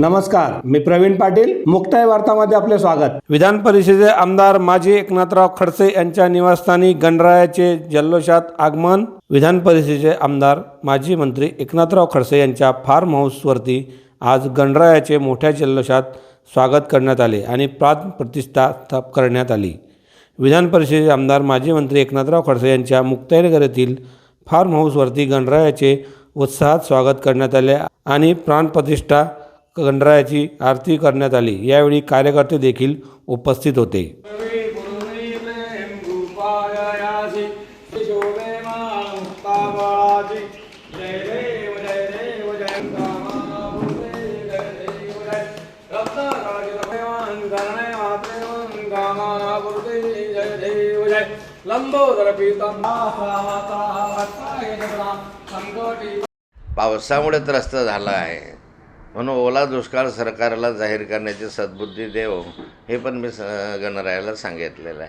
नमस्कार मी प्रवीण पाटील मुक्ताई वार्तामध्ये आपले स्वागत. विधान परिषदेचे आमदार माजी एकनाथराव खडसे यांच्या निवासस्थानी गणरायाचे जल्लोषात आगमन. विधान परिषदेचे आमदार माजी मंत्री एकनाथराव खडसे यांच्या फार्म हाऊसवरती आज गणरायाचे मोठ्या जल्लोषात स्वागत करण्यात आले आणि प्राण प्रतिष्ठा स्थाप करण्यात आली. विधान परिषदेचे आमदार माजी मंत्री एकनाथराव खडसे यांच्या मुक्ताईनगर येथील फार्म हाऊसवरती गणरायाचे उत्साहात स्वागत करण्यात आले आणि प्राणप्रतिष्ठा गणरायाची आरती करण्यात आली. यावेळी कार्यकर्ते देखील उपस्थित होते. पावसामुळे त्रस्त झाला आहे. म्हणून ओला दुष्काळ सरकारला जाहीर करण्याची सद्बुद्धी देव हे पण मी स गणरायाला सांगितलेलं आहे.